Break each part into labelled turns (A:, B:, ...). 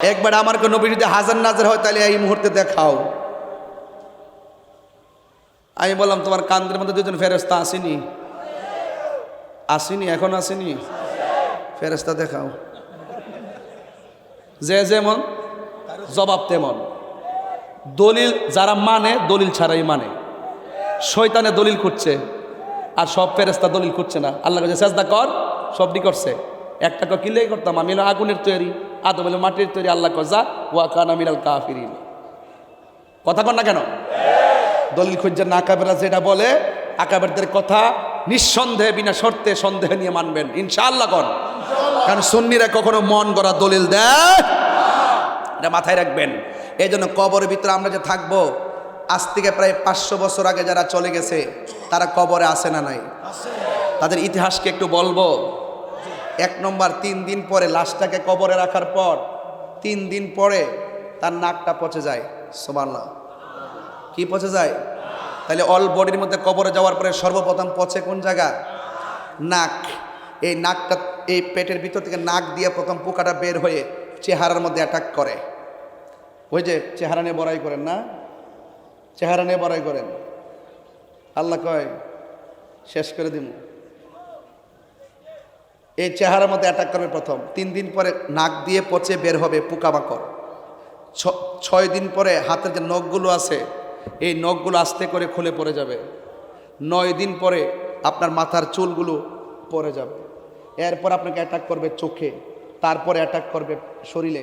A: একবার আমার কোনো যদি হাজার নাজার হয়, তাহলে এই মুহূর্তে দেখাও। আমি বললাম, তোমার কান্দের মধ্যে দুজন ফেরস্তা আসেনি? আসেনি, এখন আসেনি? ফেরস্তা দেখাও। যে যেমন, জবাব তেমন। দলিল যারা মানে দলিল ছাড়াই মানে। শয়তানে দলিল করছে আর সব ফেরেস্তা দলিল করছে না। আল্লাহ চেষ্টা কর সবটি করছে একটা কিলেই করতাম আমি? আগুনের তৈরি। আদম হলো মাটির তৈরি আল্লাহ কজা ওয়া কানা মিনাল কাফিরিন। কথা কর না কেন? দলিল খুঁজছে না আকাবেরা যেটা বলে আকাবেরদের কথা নিঃসন্দেহে, বিনা শর্তে সন্দেহ নিয়ে মানবেন। ইনশাআল্লাহ কন। কারণ সুন্নিরা কখনো মন গড়া দলিল দেয় এটা মাথায় রাখবেন। এই জন্য কবরের ভিতরে আমরা যে থাকব, আজ থেকে প্রায় পাঁচশো বছর আগে যারা চলে গেছে, তারা কবরে আসে না নাই? তাদের ইতিহাসকে একটু বলব। এক নম্বর, তিন দিন পরে লাশটাকে কবরে রাখার পর, তিন দিন পরে তার নাকটা পচে যায়। সোমাল্লা কি পচে যায়? তাহলে অল বডির মধ্যে কবরে যাওয়ার পরে সর্বপ্রথম পচে কোন জায়গা? নাক। এই নাকটা, এই পেটের ভিতর থেকে নাক দিয়ে প্রথম পোকাটা বের হয়ে চেহারার মধ্যে অ্যাটাক করে। ওই যে চেহারা নিয়ে বড়াই করেন না? চেহারা নিয়ে বড়াই করেন। আল্লাহ কয়, শেষ করে দিন এই চেহারার মধ্যে অ্যাটাক করবে প্রথম। তিন দিন পরে নাক দিয়ে পচে বের হবে পোকামাকড়। ছয় দিন পরে হাতের যে নখগুলো আছে, এই নখগুলো আস্তে করে খুলে পড়ে যাবে। নয় দিন পরে আপনার মাথার চুলগুলো পড়ে যাবে। এরপর আপনাকে অ্যাটাক করবে চোখে, তারপরে অ্যাটাক করবে শরীরে।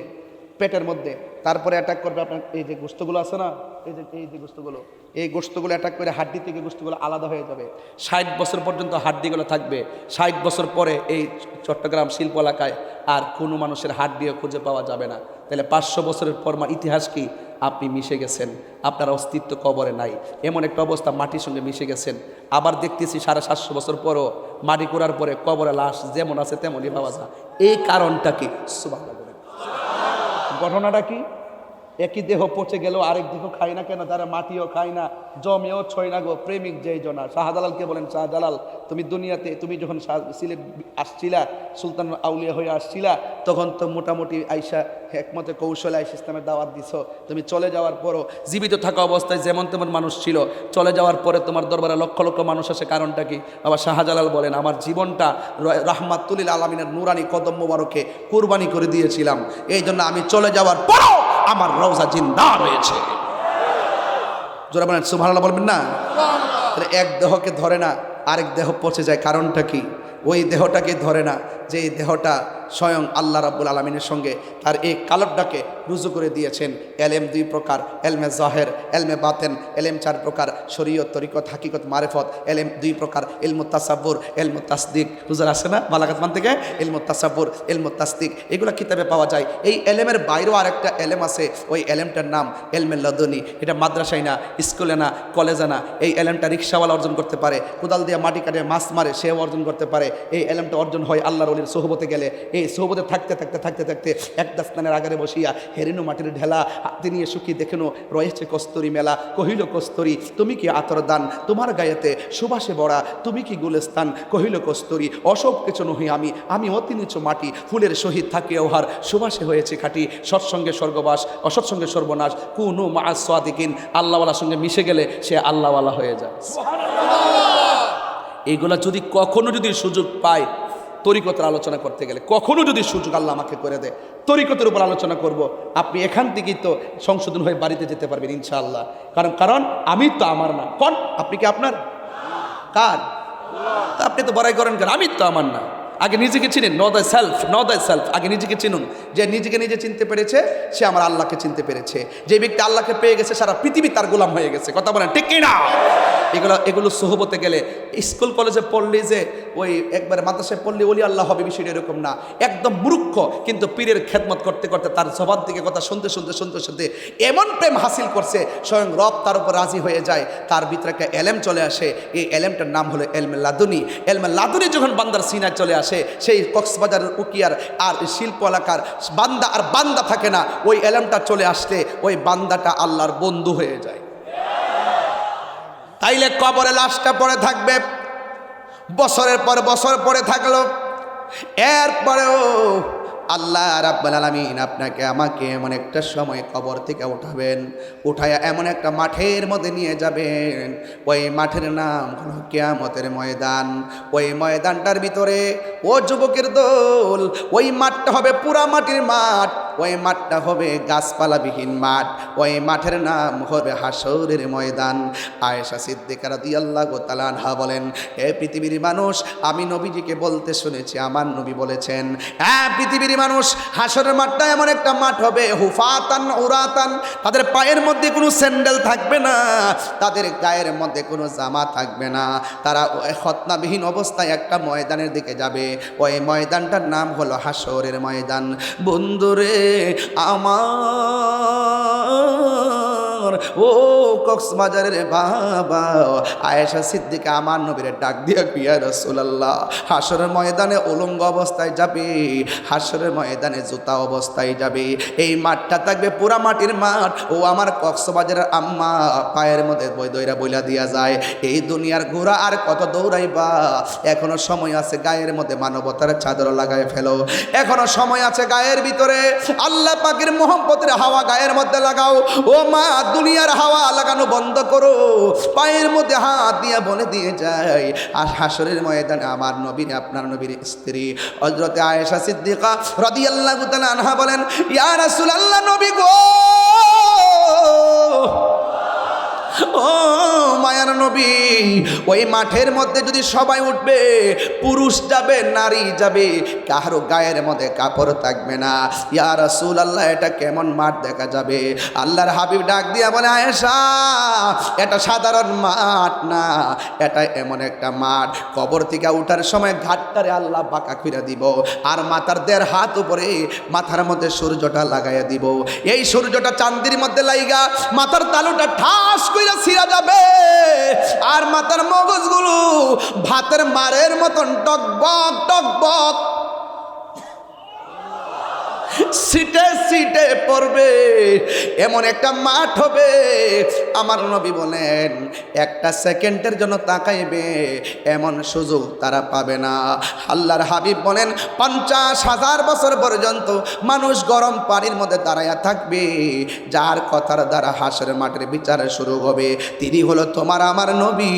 A: পেটের মধ্যে। তারপরে অ্যাটাক করবে আপনার এই যে গোস্তগুলো আছে না, এই যে এই যে গোস্তগুলো এই গোস্তগুলো অ্যাটাক করে হাড্ডি থেকে গোস্তগুলো আলাদা হয়ে যাবে। ষাট বছর পর্যন্ত হাড্ডিগুলো থাকবে। ষাট বছর পরে এই চট্টগ্রাম শিল্প এলাকায় আর কোনো মানুষের হাড্ডিও খুঁজে পাওয়া যাবে না। তাহলে পাঁচশো বছরের পর ইতিহাস কি? আপনি মিশে গেছেন। আপনার অস্তিত্ব কবরে নাই। এমন একটা অবস্থা মাটির সঙ্গে মিশে গেছেন। আবার দেখতেছি সাড়ে সাতশো বছর পরও মাটি করার পরে কবরে লাশ যেমন আছে তেমনই পাওয়া যায়। এই কারণটা কি? বলেন। ঘটনাটা কি? একই দেহ পচে গেল আরেক দেহ খাই না কেন? তারা মাটিও খায় না, জমেও ছয় না গো। প্রেমিক যেই জনা। শাহজালালকে বলেন, শাহজালাল, তুমি দুনিয়াতে, তুমি যখন সিলেট আসছিলা, সুলতান আউলিয়া হয়ে আসছিলা, তখন তো মোটামুটি আইসা একমতে কৌশলে আইসা ইসলামের দাওয়াত দিছ। তুমি চলে যাওয়ার পরও জীবিত থাকা অবস্থায় যেমন তেমন মানুষ ছিল। চলে যাওয়ার পরে তোমার দরবারে লক্ষ লক্ষ মানুষ আসে। কারণটা কি? বাবা শাহজালাল বলেন, আমার জীবনটা রাহমাতুলিল আলমিনের নুরানি কদম মোবারকে কুরবানি করে দিয়েছিলাম। এই জন্য আমি চলে যাওয়ার পরও আমার রওজা জিন্দা রয়েছে জোরা বলেন সুভানাল্লাহ বলবেন না? তাহলে এক দেহকে ধরে না, আরেক দেহ পচে যায়, কারণটা কি? ওই দেহটাকে ধরে না যে দেহটা স্বয়ং আল্লাহ রাব্বুল আলমিনের সঙ্গে তার এই কালবটাকে রুজু করে দিয়েছেন। এলেম দুই প্রকার, এলমে জাহের, এলমে বাতেন, এলেম চার প্রকার, শরীয়ত, তরিকত, হাকিকত, মারেফত। এলেম দুই প্রকার এলমুত তাসাব্বুর এলমুত তাসদিক। আছে না বালাগাত মান থেকে? এলমুত তাসাব্বুর এলমুত তাসদিক। এগুলো কিতাবে পাওয়া যায়। এই এলেমের বাইরেও আরেকটা এলেম আছে। ওই এলেমটার নাম এলমে লদনি। এটা মাদ্রাসায় না, স্কুলে না, কলেজে না। এই এলেমটা রিক্সাওয়ালা অর্জন করতে পারে। কোদাল দিয়ে মাটি কাটে, মাছ মারে, সেও অর্জন করতে পারে। এই এলেমটা অর্জন হয় আল্লাহর অলির সোহবতে গেলে। এই সোহবতে থাকতে থাকতে থাকতে থাকতে এক দাস্তানের আগারে বসিয়া হেরিনু মাটির ঢেলা হাতে নিয়ে শুকি দেখেনো রয়েছে কস্তরি মেলা। কহিল কস্তরি তুমি কি আতর দান তোমার গায়েতে সুবাসে বড়া তুমি কি গুলেস্তান? কহিল কস্তরি অসব কিছু নহি আমি আমি অতি নিচু মাটি ফুলের সহিত থাকি ওহার সুবাসে হয়েছে খাটি সৎসঙ্গে স্বর্গবাস অসৎসঙ্গে সর্বনাশ কুনু মা সাদিকিন। আল্লাহওয়ালার সঙ্গে মিশে গেলে সে আল্লাহওয়ালা হয়ে যায়। এগুলা যদি কখনো যদি সুযোগ পায় তরিকতের আলোচনা করতে গেলে। কখনো যদি সুযোগ আল্লাহ আমাকে করে দেয়, তরিকতের উপর আলোচনা করব, আপনি এখান থেকেই তো সংশোধন হয়ে বাড়িতে যেতে পারবেন ইনশাআল্লাহ। কারণ কারণ আমি তো আমার না। কন, আপনি কি আপনার? কার? আপনি তো বড়াই করেন কেন? আমি তো আমার না। আগে নিজেকে চিনেন know the self know the self আগে নিজেকে চিনুন। যে নিজেকে নিজে চিনতে পেরেছে, সে আমার আল্লাহকে চিনতে পেরেছে। যে ব্যক্তি আল্লাহকে পেয়ে গেছে, সারা পৃথিবী তার গোলাম হয়ে গেছে। কথা বলেন, ঠিক না এগুলো এগুলো সোহবতে গেলে, স্কুল, কলেজে পড়লে যে, ওই একবার মাদ্রাসায় পড়লে, ওলি আল্লাহ হবে বিষয়টা এরকম না। একদম মূর্খ, কিন্তু পীরের খেদমত করতে করতে তার জবাব দিকে কথা শুনতে শুনতে শুনতে শুনতে এমন প্রেম হাসিল করছে, স্বয়ং রব তার উপর রাজি হয়ে যায়। তার ভিতরে একটা এলেম চলে আসে। এই এলেমটার নাম হলো এলমে লাদুনি। এলমে লাদুনি যখন বান্দার সিনায় চলে আসে সেই কক্সবাজারের উকিয়ার আর শিল্প এলাকার বান্দা আর বান্দা থাকে না। ওই এলামটা চলে আসলে ওই বান্দাটা আল্লাহর বন্ধু হয়ে যায়। তাইলে কবরে লাশটা পড়ে থাকবে, বছরের পর বছর পরে থাকল, এরপরেও আল্লাহ রাব্বাল আলামিন আপনাকে আমাকে এমন একটা সময় কবর থেকে উঠাবেন, উঠায়া এমন একটা মাঠের মধ্যে নিয়ে যাবেন। ওই মাঠের নাম হলো কেয়ামতের ময়দান। ওই ময়দানটার ভিতরে, ও যুবকের দোল, ওই মাঠটা হবে পুরা মাটির মাঠ। ওই মাঠটা হবে গাছপালাবিহীন মাঠ, ওই মাঠের নাম হবে হাসরের ময়দান। আয়েশা সিদ্দিকার দিয়াল্লাহ তালানহা বলেন, এ পৃথিবীর মানুষ, আমি নবীজিকে বলতে শুনেছি, আমার নবী বলেছেন হ্যাঁ পৃথিবীর মানুষ হাসরের মাঠটা এমন একটা মাঠ হবে, হুফাতান উরাতান, তাদের পায়ের মধ্যে কোনো স্যান্ডেল থাকবে না, তাদের গায়ের মধ্যে কোনো জামা থাকবে না, তারা খতনাবিহীন অবস্থায় একটা ময়দানের দিকে যাবে, ওই ময়দানটার নাম হলো হাসরের ময়দান। বন্ধুরে আমার ও কক্সবাজারের বাবা। আয়েশা সিদ্দিকা আমার নবীরে ডাক দিয়া পিয়া রসুলাল্লাহ, হাসরের ময়দানে উলঙ্গ অবস্থায় যাবে, হাসরের ময়দানে জুতা অবস্থায় যাবে। এই মাঠটা থাকবে পুরা মাটির মাঠ। ও আমার কক্সবাজারের আম্মা, পায়ের মধ্যে বই দইরা বইলা দিয়া যায়। এই দুনিয়ার ঘোড়া আর কত দৌড়াইবা? এখনও সময় আছে গায়ের মধ্যে মানবতার চাদর লাগায় ফেলো। এখনও সময় আছে গায়ের ভিতরে। আল্লাহ পাকের মোহাম্মতের হাওয়া গায়ের মধ্যে লাগাও। ও মা দুনিয়ার হাওয়া লাগানো বন্ধ করো। পায়ের মধ্যে হাত দিয়ে বলে দিয়ে যায় আর হাসরের ময়দানে আমার নবীর, আপনার নবীর স্ত্রী হজরতে আয়েশা সিদ্দিকা রদি আল্লাহ আনহা বলেন, ইয়া রাসূলুল্লাহ নবী গো! নবী। ওই মাঠের মধ্যে যদি সবাই উঠবে, পুরুষ যাবে, নারী যাবে কারও গায়ের মধ্যে কাপড় থাকবে না। ইয়া রাসূল আল্লাহ এটা কেমন মাঠ দেখা যাবে? আল্লাহর হাবিব ডাক দিয়া বলে, আয়েশা, এটা সাধারণ মাঠ না, এটা এমন একটা মাঠ। কবর থেকে উঠার সময় ঘাটটারে আল্লাহ বাঁকা খুঁড়ে দিব, আর মাথার দেড় হাত উপরে মাথার মধ্যে সূর্যটা লাগাইয়া দিব। এই সূর্যটা চান্দির মধ্যে লাইগা, মাথার তালুটা ঠাস কইরা ছিঁড়া যাবে। আর মাথার মগজগুলো ভাতের মারের মতন টকবক টকবক। সিটে সিটে পড়বে, এমন একটা মাঠ হবে। আমার নবী বলেন, একটা সেকেন্ডের জন্য তাকাইবে, এমন সুযোগ তারা পাবে না। আল্লাহর হাবিব বলেন, পঞ্চাশ হাজার বছর পর্যন্ত মানুষ গরম পানির মধ্যে দাঁড়াইয়া থাকবে। যার কথার দ্বারা হাসের মাঠের বিচার শুরু হবে, তিনি হলো তোমার আমার নবী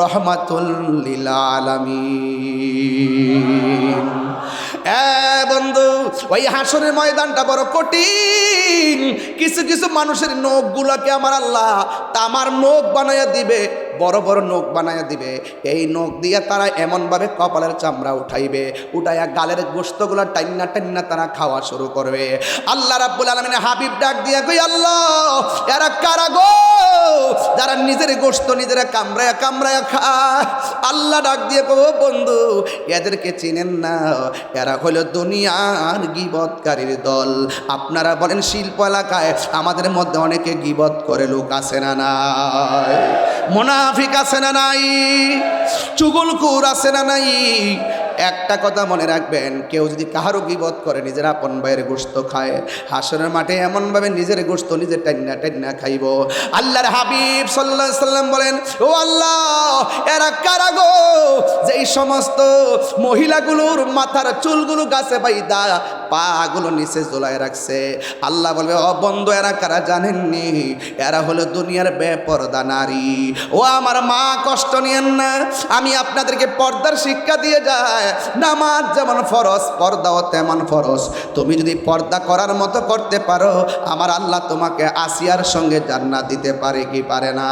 A: রহমাতুল্লিল আলামিন। ওই হাসরের ময়দানটা বড় কঠিন। কিছু কিছু মানুষের নখগুলোকে আমার আল্লাহ তামার নখ বানাইয়া দিবে। বড় বড় নখ বানাইয়া দিবে। এই নখ দিয়ে তারা এমনভাবে কপালের চামড়া উঠাইবে, উঠাইয়া গালের গোস্তগুলো টাইনা টাইনা তারা খাওয়া শুরু করবে। আল্লাহ রাব্বুল আলমিন হাবিব ডাক দিয়া কই আল্লাহ, এরা কারা গো? যারা নিজের গোস্ত নিজেরা কামড়ায়া কামড়ায়া খায়। আল্লাহ ডাক দিয়ে কো বন্ধু, এদেরকে চিনেন না। এরা হলো দুনিয়ার গিবৎকারীর দল। আপনারা বলেন শিল্প এলাকায় আমাদের মধ্যে অনেকে গিবত করে লোক আসে না নাই? মোনাফিক আছে না নাই? চুগুলকুর আছে না নাই? একটা কথা মনে রাখবেন, কেউ যদি কাহারও গিবত করে, নিজের আপন ভাইয়ের গোস্ত খায় হাসনের মাঠে এমনভাবে নিজের গোস্ত নিজের টাইনা টাইনা খাইব। আল্লাহর হাবিব সাল্লাহ সাল্লাম বলেন, ও আল্লাহ, এরা কারা গো? যেই সমস্ত মহিলাগুলোর মাথার চুলগুলো গাছে বাইদা, পাগুলো নিচে ঝোলায় রাখছে। আল্লাহ বলবে, ও বন্ধু, এরা কারা জানেননি? এরা হলো দুনিয়ার বেপরদা নারী। ও আমার মা, কষ্ট নিয়েন না। আমি আপনাদেরকে পর্দার শিক্ষা দিয়ে নামাজ যেমন ফরজ, পর্দাও তেমন ফরজ। তুমি যদি পর্দা করার মতো করতে পারো, আমার আল্লাহ তোমাকে আসিয়ার সঙ্গে জান্নাত দিতে পারে কি পারে না?